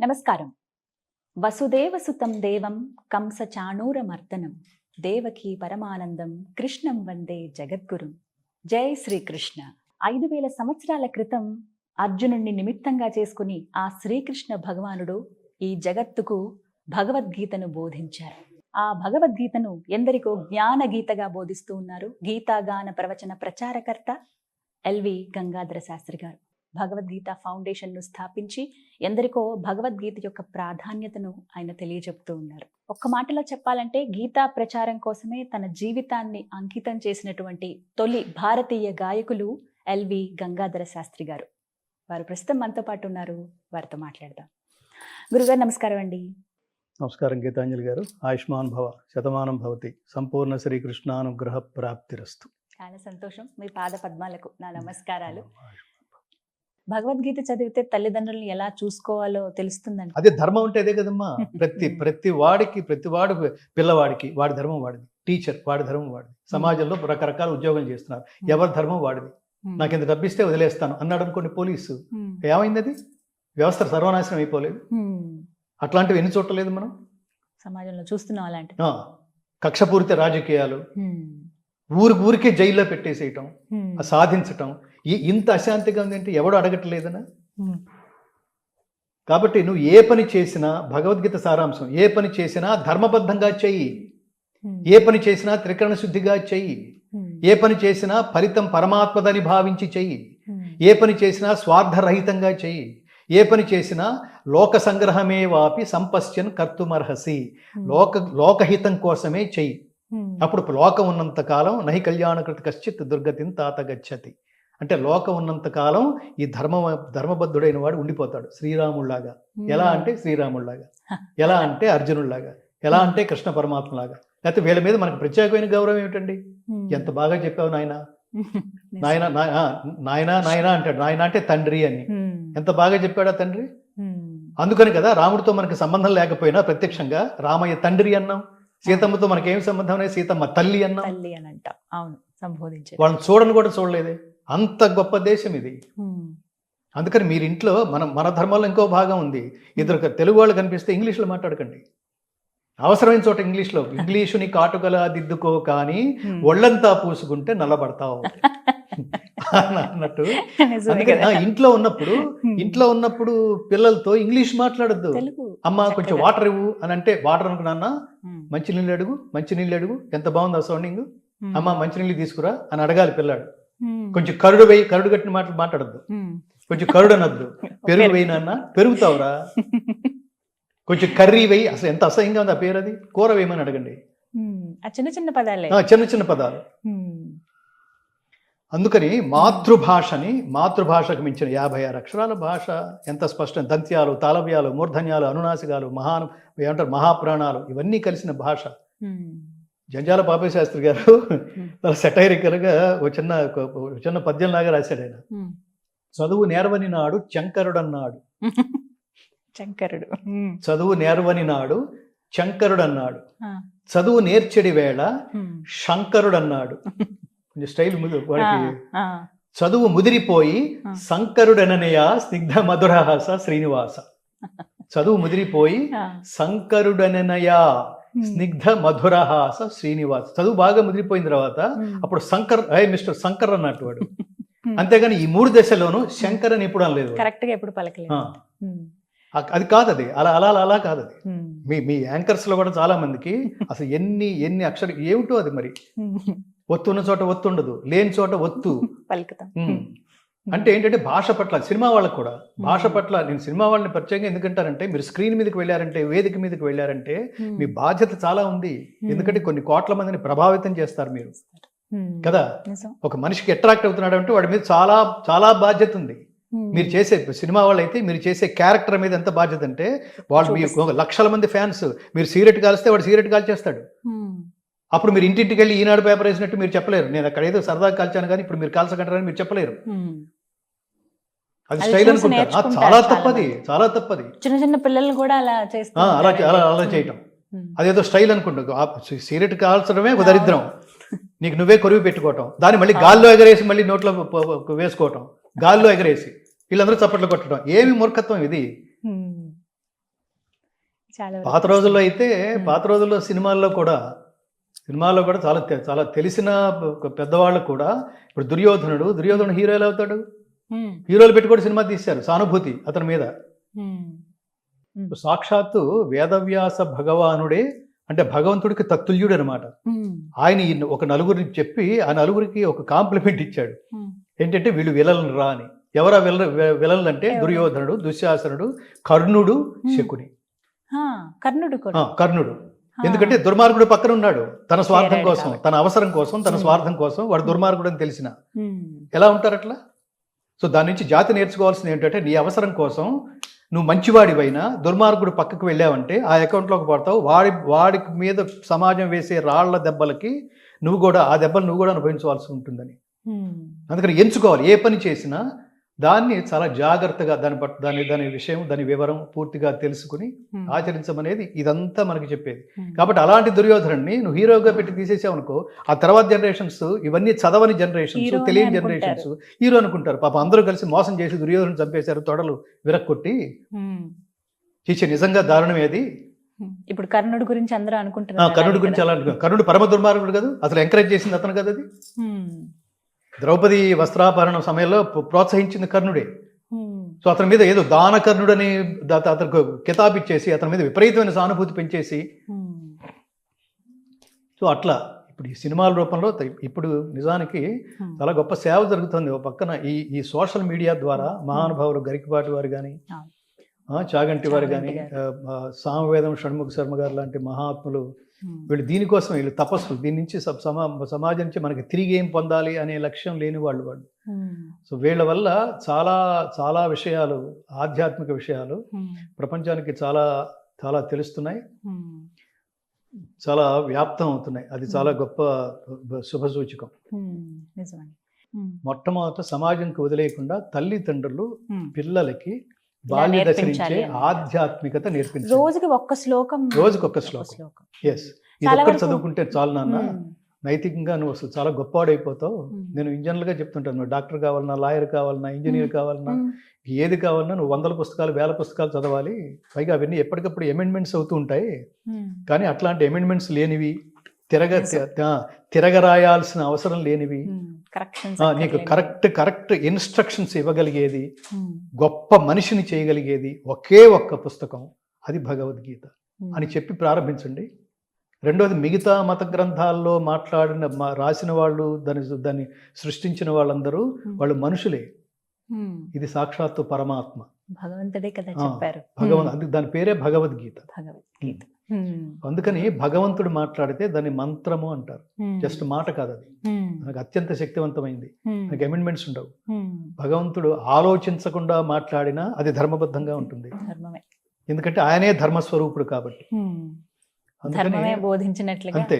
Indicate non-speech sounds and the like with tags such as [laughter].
నమస్కారం. వసుదేవసుతం దేవం కంస చాణూరమర్దనం దేవకీ పరమానందం కృష్ణం వందే జగద్గురు. జై శ్రీకృష్ణ. ఐదు వేల సంవత్సరాల క్రితం అర్జునుణ్ణి నిమిత్తంగా చేసుకుని ఆ శ్రీకృష్ణ భగవానుడు ఈ జగత్తుకు భగవద్గీతను బోధించారు. ఆ భగవద్గీతను ఎందరికో జ్ఞాన గీతగా బోధిస్తూ ఉన్నారు గీతాగాన ప్రవచన ప్రచారకర్త ఎల్వి గంగాధర శాస్త్రి గారు. భగవద్గీత ఫౌండేషన్ను స్థాపించి ఎందరికో భగవద్గీత యొక్క ప్రాధాన్యతను ఆయన తెలియజెప్తూ ఉన్నారు. ఒక్క మాటలో చెప్పాలంటే గీతా ప్రచారం కోసమే తన జీవితాన్ని అంకితం చేసినటువంటి తొలి భారతీయ గాయకులు ఎల్వి గంగాధర శాస్త్రి గారు. వారు ప్రస్తుతం మనతో పాటు ఉన్నారు. వారితో మాట్లాడదాం. గురుగారు నమస్కారం అండి. నమస్కారం గీతాంజలి గారు. ఆయుష్మాన్ భవ శతమానం భవతి. సంపూర్ణ శ్రీకృష్ణానుగ్రహ ప్రాప్తిరస్తు. చాలా సంతోషం. మీ పాద పద్మాలకు నా నమస్కారాలు. భగవద్గీత చదివితే తల్లిదండ్రులను ఎలా చూసుకోవాలో తెలుస్తుందండి. అదే ధర్మం అంటే అదే కదమ్మా. ప్రతి [laughs] ప్రతి వాడికి ప్రతి వాడు పిల్లవాడికి వాడి ధర్మం వాడిది. టీచర్ వాడి ధర్మం వాడిది. సమాజంలో రకరకాల ఉద్యోగం చేస్తున్నారు. ఎవరి ధర్మం వాడిది? నాకు ఇంత డబ్బిస్తే వదిలేస్తాను అన్నాడు అనుకోండి పోలీసు. ఏమైంది అది వ్యవస్థ సర్వనాశనం అయిపోలేదు. అట్లాంటివి ఎన్ని చూడలేదు మనం? సమాజంలో చూస్తున్నాం అలాంటివి. ఆ, కక్షపూరిత రాజకీయాలు. ఊరికి ఊరికే జైల్లో పెట్టేసేయటం సాధించటం ఇంత అశాంతిగా ఉందంటే ఎవడు అడగట్లేదనా. కాబట్టి నువ్వు ఏ పని చేసినా భగవద్గీత సారాంశం ఏ పని చేసినా ధర్మబద్ధంగా చెయ్యి. ఏ పని చేసినా త్రికరణ శుద్ధిగా చెయ్యి. ఏ పని చేసినా ఫలితం పరమాత్మదని భావించి చెయ్యి. ఏ పని చేసినా స్వార్థరహితంగా చెయ్యి ఏ పని చేసినా లోక సంగ్రహమే వాపి సంపశ్యన్ కర్తుమర్హసి. లోక లోకహితం కోసమే చెయ్యి. అప్పుడు లోకం ఉన్నంత కాలం నహి కళ్యాణకృత కశ్చిత్ దుర్గతిని తాత గచ్చతి అంటే లోకం ఉన్నంత కాలం ఈ ధర్మ ధర్మబద్ధుడైన వాడు ఉండిపోతాడు శ్రీరాముళ్ళాగా. ఎలా అంటే శ్రీరాముళ్ళాగా. [laughs] ఎలా అంటే అర్జునుడిలాగా ఎలా అంటే కృష్ణ పరమాత్మలాగా. లేకపోతే వీళ్ళ మీద మనకు ప్రత్యేకమైన గౌరవం ఏమిటండి. ఎంత బాగా చెప్పావు [laughs] నాయన. నాయన నాయన నాయన అంటాడు. నాయన అంటే తండ్రి అని. ఎంత బాగా చెప్పాడా తండ్రి. అందుకని కదా రాముడితో మనకి సంబంధం లేకపోయినా ప్రత్యక్షంగా రామయ్య తండ్రి అన్నాం. సీతమ్మతో మనకేం సంబంధం లేదు? సీతమ్మ తల్లి అన్నాం. తల్లి అని అంట. అవును సంబోధించే వాళ్ళని చూడని కూడా చూడలేదే. అంత గొప్ప దేశం ఇది. అందుకని మీరు ఇంట్లో మన మన ధర్మంలో ఇంకో భాగం ఉంది ఇద్దరు తెలుగు వాళ్ళు కనిపిస్తే ఇంగ్లీష్లో మాట్లాడకండి అవసరమైన చోట ఇంగ్లీష్లో ఇంగ్లీషుని కాటుకలా దిద్దుకో కానీ. ఒళ్ళంతా పూసుకుంటే నల్లబడతావు అని అన్నట్టు ఇంట్లో ఉన్నప్పుడు. ఇంట్లో ఉన్నప్పుడు పిల్లలతో ఇంగ్లీష్ మాట్లాడద్దు అమ్మ కొంచెం. వాటర్ ఇవ్వు అని అంటే వాటర్ అనుకున్నా హ్మ్. మంచి నీళ్ళు అడుగు మంచి నీళ్ళు అడుగు ఎంత బాగుంది ఆ సౌండింగ్. అమ్మ మంచి నీళ్ళు తీసుకురా అని అడగాలి పిల్లాడు. కొంచెం కరుడు వేయి కరుడు కట్టిన మాటలు మాట్లాడద్దు. కొంచెం కరుడు అనద్దు. [laughs] పెరుగు. వేయి నాన్న పెరుగుతావురా. [laughs] కొంచెం కర్రీ వేయి అసలు ఎంత అసహ్యంగా ఉంది ఆ పేరు అది కూర వేయమని అడగండి. చిన్న చిన్న పదాలే. చిన్న చిన్న పదాలు. అందుకని మాతృభాషని మాతృభాషకు మించిన యాభై ఆరు అక్షరాల భాష ఎంత స్పష్టం? దంత్యాలు తాళవ్యాలు మూర్ధన్యాలు అనునాసికాలు మహాను ఏమంటారు? మహాపురాణాలు ఇవన్నీ కలిసిన భాష. జంజాల పాపయ్య శాస్త్రి గారు చాలా సెటైరికల్గా ఒక చిన్న చిన్న పద్యంలాగా రాశాడు ఆయన. చదువు నేర్వని నాడు చంకరుడన్నాడు శంకరుడు హ్మ్. చదువు నేర్వని నాడు చంకరుడన్నాడు ఆ. చదువు నేర్చెడి వేళ హ్మ్. శంకరుడన్నాడు కొంచెం స్టైల్ ముదు వాడికి. చదువు ముదిరిపోయి. శంకరుడననయ స్నిగ్ధ మధురహాస శ్రీనివాస [laughs] చదువు ముదిరిపోయి. శంకరుడననయ. స్నిగ్ధ మధురహాస శ్రీనివాస. చదువు బాగా ముదిరిపోయిన తర్వాత హ్మ్. అప్పుడు శంకర్ అయ్య మిస్టర్ శంకర్ అన్నట్టు వాడు హ్మ్. అంతేగాని ఈ మూడు దశలోనూ శంకర్ అని ఎప్పుడు అనలేదు. కరెక్ట్గా ఎప్పుడు పలకలేదు. అది కాదు అది అలా అలా అలా అలా కాదు అది. మీ మీ యాంకర్స్లో కూడా చాలా మందికి అసలు ఎన్ని ఎన్ని అక్షర ఏమిటో అది మరి? హ్మ్. ఒత్తు ఉన్న చోట ఒత్తు ఉండదు లేని చోట ఒత్తు. పలుకుతాం. అంటే ఏంటంటే భాష పట్ల సినిమా వాళ్ళకు కూడా భాష పట్ల నేను సినిమా వాళ్ళని ప్రత్యేకంగా ఎందుకంటారంటే మీరు స్క్రీన్ మీదకి వెళ్ళారంటే వేదిక మీదకి వెళ్ళారంటే. మీ బాధ్యత చాలా ఉంది. ఎందుకంటే కొన్ని కోట్ల మందిని ప్రభావితం చేస్తారు మీరు. కదా ఒక మనిషికి అట్రాక్ట్ అవుతున్నాడు అంటే వాడి మీద చాలా చాలా బాధ్యత ఉంది. మీరు చేసే సినిమా వాళ్ళు అయితే మీరు చేసే క్యారెక్టర్ మీద ఎంత బాధ్యత అంటే వాళ్ళు మీ లక్షల మంది ఫ్యాన్స్ మీరు సిగరెట్ కాల్స్తే వాడు సిగరెట్ కాల్చేస్తాడు. అప్పుడు మీరు ఇంటింటికి వెళ్ళి ఈనాడు పేపర్ వేసినట్టు మీరు చెప్పలేరు నేను అక్కడ ఏదో సరదాగా కాల్చాను కానీ ఇప్పుడు మీరు కాల్చగంటారని మీరు చెప్పలేరు. అది స్టైల్ నేర్చుకుంటారు చాలా తప్పది. చాలా తప్పది. చిన్న చిన్న పిల్లలు కూడా అలా చేస్తూ ఆ, అలా. అలా. చేయటం. అదేదో స్టైల్ సి- సిగరెట్ కాల్చడమే దరిద్రం. [laughs] నీకు నువ్వే కొరివి పెట్టుకోవటం. దాన్ని మళ్ళీ గాల్లో ఎగరేసి మళ్ళీ నోట్లో వేసుకోవటం. గాల్లో ఎగరేసి వీళ్ళందరూ చప్పట్లు కొట్టడం. ఏమి మూర్ఖత్వం ఇది. పాత రోజుల్లో అయితే. పాత రోజుల్లో సినిమాల్లో కూడా సినిమాల్లో కూడా చాలా చాలా తెలిసిన పెద్దవాళ్ళు కూడా ఇప్పుడు దుర్యోధనుడు దుర్యోధనుడు హీరో ఎలా అవుతాడు. హీరోలు పెట్టి కూడా సినిమా తీశారు సానుభూతి అతని మీద. సాక్షాత్తు వేదవ్యాస భగవానుడే అంటే భగవంతుడికి తత్తుల్యుడు అనమాట ఆయన ఒక నలుగురికి చెప్పి ఆ నలుగురికి ఒక కాంప్లిమెంట్ ఇచ్చాడు. ఏంటంటే వీళ్ళు విలన్ రా అని. ఎవరా విల విలన్లు అంటే? దుర్యోధనుడు దుశ్శాసనుడు కర్ణుడు. శకుని. కర్ణుడు కర్ణుడు. ఎందుకంటే దుర్మార్గుడు పక్కన ఉన్నాడు. తన స్వార్థం కోసం. తన అవసరం కోసం తన. స్వార్థం కోసం వాడు దుర్మార్గుడు అని తెలిసిన. ఎలా ఉంటారు అట్లా సో దాని నుంచి జాతి నేర్చుకోవాల్సింది ఏంటంటే నీ అవసరం కోసం నువ్వు మంచివాడివైనా దుర్మార్గుడు పక్కకు వెళ్ళావంటే ఆ అకౌంట్లోకి పడతావు. వాడి వాడి మీద సమాజం వేసే రాళ్ళ దెబ్బలకి నువ్వు కూడా ఆ దెబ్బలు నువ్వు కూడా అనుభవించవలసి ఉంటుందని. అందుకని ఎంచుకోవాలి. ఏ పని చేసినా దాన్ని చాలా జాగ్రత్తగా దాని పట్ల దాని దాని విషయం దాని వివరం పూర్తిగా తెలుసుకుని ఆచరించమనేది ఇదంతా మనకి చెప్పేది. కాబట్టి అలాంటి దుర్యోధనుడిని నువ్వు హీరోగా పెట్టి తీసేసావు అనుకో ఆ తర్వాత జనరేషన్స్ ఇవన్నీ చదవని జనరేషన్స్ తెలియని. జనరేషన్స్ హీరో అనుకుంటారు. పాప అందరూ కలిసి మోసం చేసి దుర్యోధను చంపేశారు తొడలు విరక్కొట్టి. చీచే నిజంగా దారుణం ఏది. ఇప్పుడు కర్ణుడు గురించి అందరూ అనుకుంటున్నారు కర్ణుడి గురించి? అలా కర్ణుడు పరమ దుర్మార్గుడు కదా? అసలు ఎంకరేజ్ చేసింది అతను కదా అది? ద్రౌపది వస్త్రాపహరణం సమయంలో ప్ర- ప్రోత్సహించింది కర్ణుడే. సో అతని మీద ఏదో దానకర్ణుడు అని దా- అతనికి కితాబ్ ఇచ్చేసి అతని మీద విపరీతమైన సానుభూతి పెంచేసి. సో అట్లా ఇప్పుడు ఈ సినిమాల రూపంలో ఇప్పుడు నిజానికి. చాలా గొప్ప సేవ జరుగుతుంది ఒక పక్కన. ఈ ఈ సోషల్ మీడియా ద్వారా మహానుభావులు గరికపాటి వారు కానీ. చాగంటి వారు కానీ సామవేదం షణ్ముఖ శర్మ గారు లాంటి మహాత్ములు ఉమ్, వీళ్ళు దీనికోసం వీళ్ళు తపస్సులు. దీని నుంచి సమా సమాజం నుంచి మనకి తిరిగి ఏం పొందాలి అనే లక్ష్యం లేని వాళ్ళు వాళ్ళు. ఉమ్, సో వీళ్ళ వల్ల చాలా చాలా విషయాలు ఆధ్యాత్మిక విషయాలు ఉమ్, ప్రపంచానికి చాలా చాలా తెలుస్తున్నాయి. చాలా వ్యాప్తం అవుతున్నాయి. అది చాలా గొప్ప శుభ సూచకం. ఉమ్, నిజమండి. ఉమ్, మొట్టమొదట సమాజంకి వదిలేయకుండా తల్లిదండ్రులు. పిల్లలకి బాల్య దశ నుంచే. ఆధ్యాత్మికత నేర్పించాలి. రోజుకి ఒక్క శ్లోకం రోజుకొక ఒక్క శ్లోకం. ఎస్ ఇది ఒక్కటి చదువుకుంటే చాలు నాన్న. నైతికంగా నువ్వు అసలు చాలా గొప్పవాడైపోతావు. నేను ఇంజనీర్గా చెప్తుంటాను డాక్టర్ కావాలన్నా లాయర్ కావాలన్నా ఇంజనీర్ కావాలన్నా ఏది కావాలన్నా నువ్వు వందల పుస్తకాలు వేల పుస్తకాలు చదవాలి. పైగా అవన్నీ ఎప్పటికప్పుడు అమెండ్మెంట్స్ అవుతూ ఉంటాయి. కానీ అట్లాంటి అమెండ్మెంట్స్ లేనివి తిరగ తిరగరాయాల్సిన అవసరం లేనివి. ఆ, నీకు. కరెక్ట్ కరెక్ట్ ఇన్స్ట్రక్షన్స్ ఇవ్వగలిగేది ఉమ్, గొప్ప మనిషిని చేయగలిగేది ఒకే ఒక్క పుస్తకం అది భగవద్గీత. ఉమ్, అని చెప్పి ప్రారంభించండి. రెండోది మిగతా మత గ్రంథాల్లో మాట్లాడిన రాసిన వాళ్ళు దాన్ని దాన్ని సృష్టించిన వాళ్ళందరూ వాళ్ళు మనుషులే. ఇది సాక్షాత్తు పరమాత్మ. భగవంతుడే కదా చెప్పారు. అందుకు దాని పేరే భగవద్గీత. భగవద్గీత. అందుకని భగవంతుడు మాట్లాడితే దాన్ని మంత్రము అంటారు. ఉమ్, జస్ట్ మాట కాదు అది మనకు అత్యంత శక్తివంతమైంది. మనకి అమెండ్మెంట్స్ ఉండవు. భగవంతుడు ఆలోచించకుండా మాట్లాడినా అది ధర్మబద్ధంగా ఉంటుంది. ఎందుకంటే ఆయనే ధర్మస్వరూపుడు కాబట్టి. అందుకని బోధించినట్లుగా అంతే.